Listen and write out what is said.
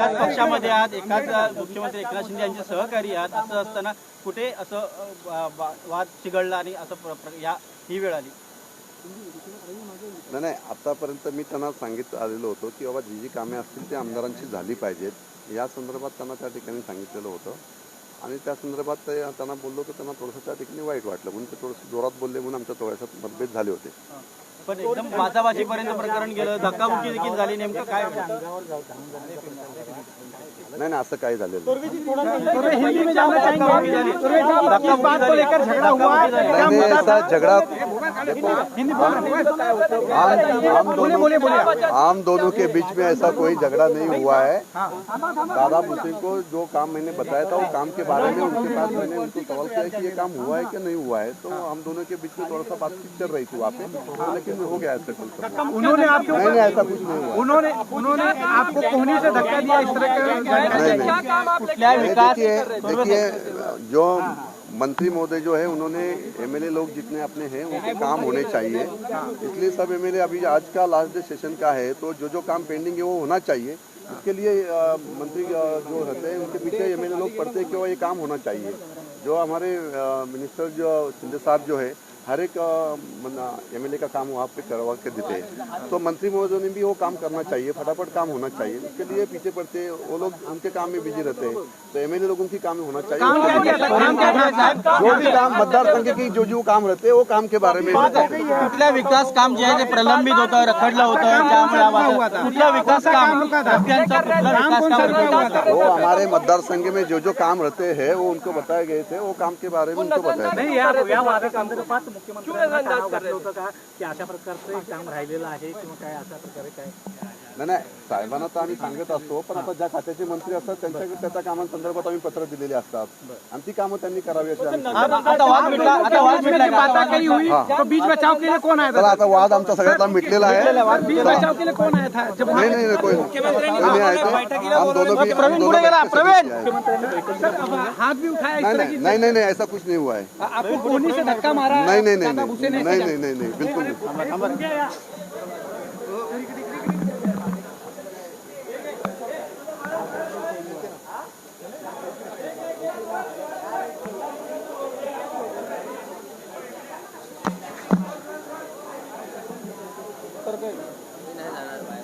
एकाच पक्षामध्ये आहात एकाच मुख्यमंत्री एकनाथ शिंदे यांचे सहकारी आहात असं असताना कुठे असं वाद चिघळला आणि असं या ही वेळ आली? नाही नाही आतापर्यंत मी त्यांना सांगित आलेलो होतो की बाबा जी जी कामे असतील ती आमदारांची झाली पाहिजेत. या संदर्भात त्यांना त्या ठिकाणी सांगितलेलं होतं. आणि त्या संदर्भात त्यांना बोललो तर त्यांना थोडंसं त्या ठिकाणी वाईट वाटलं. म्हणून ते थोडंसं जोरात बोलले म्हणून आमच्या थोड्याशात मतभेद झाले होते. पण एकदम बाजाबाजीपर्यंत प्रकरण गेलं धक्काबुक्की देखील झाली नेमकं काय नाही असं काय झालेलं धक्काबुक्की झाली. झगडा आम, दोनों के बीच में ऐसा कोई झगड़ा नहीं हुआ है। दादा भूसे को जो काम मैंने बताया था वो काम के बारे में उनके पास मैंने उनको सवाल किया कि ये काम हुआ है कि नहीं हुआ है। तो हम दोनों के बीच में थोड़ा सा बातचीत चल रही थी वहाँ पे। लेकिन हो गया ऐसा कुछ। उन्होंने आपके नहीं नहीं ऐसा कुछ नहीं हुआ। उन्होंने उन्होंने आपको कोहनी से धक्का दिया इस तरह का देखिए जो मंत्री महोदय जो है, उन्होंने एमएलए लोग जितने अपने हैं, उनके काम होने चाहिए। इसलिए सब एमएलए अभी आज का लास्ट डे सेशन का है तो जो जो काम पेंडिंग है, वो होना चाहिए। इसके लिए मंत्री जो रहते हैं, उनके पीछे एमएलए लोग पढ़ते हैं कि वो ये काम होना चाहिए। जो हमारे मिनिस्टर जो शिंदे साहब जो है हर एक एम एल ए का काम वहाँ पे करवा के देते हैं। तो मंत्री महोदय ने भी वो काम करना चाहिए फटाफट काम होना चाहिए। इसके लिए पीछे पड़ते वो लोग उनके काम में बिज़ी रहते हैं। तो एम एल ए लोगों की काम में होना चाहिए। जो भी काम मतदार संघ की जो जो काम रहते हैं वो काम के बारे में। कुठल्या विकास काम जे आहे ते प्रलंबित होतं रखडलं होतं त्यामुळे आवाज- कुठलं विकास काम? विकास वो हमारे मतदार संघ में जो जो काम रहते हैं वो उनको बताए गए थे वो काम के बारे में उनको बताया या कानावर घातलं होतं का की अशा प्रकारचं एक काम राहिलेलं आहे किंवा काय अशा प्रकारे काय? नाही नाही साहेबांना तर आम्ही सांगत असतो पण आता ज्या खात्याचे मंत्री असतात त्यांच्याकडे त्याच्या कामांसंदर्भात आम्ही पत्र दिलेले असतात. आणि ती कामं त्यांनी करावी अशी आम्ही आता वाद मिटला आता वाद मिटला का? आता वाद बात हुई तो बीच बचाव के लिए कौन आया चला आता वाद आमचा सगळ्यातला मिटलेला आहे. बीच बचाव के लिए कौन आया था जब नहीं नहीं नहीं कोई कोई नहीं आए हम दोनों भी हम दोनों पुढे गेला, बैठ के प्रवीण! समझ के आए हैं। हाथ भी उठाया इस नहीं तरह नहीं नहीं नहीं नहीं ऐसा कुछ नहीं हुआ है. आपको कोहनी से धक्का मारा? नहीं नहीं नहीं दादा भुसे नहीं ने नहीं नहीं नहीं नहीं बिल्कुल नहीं. Perfecto.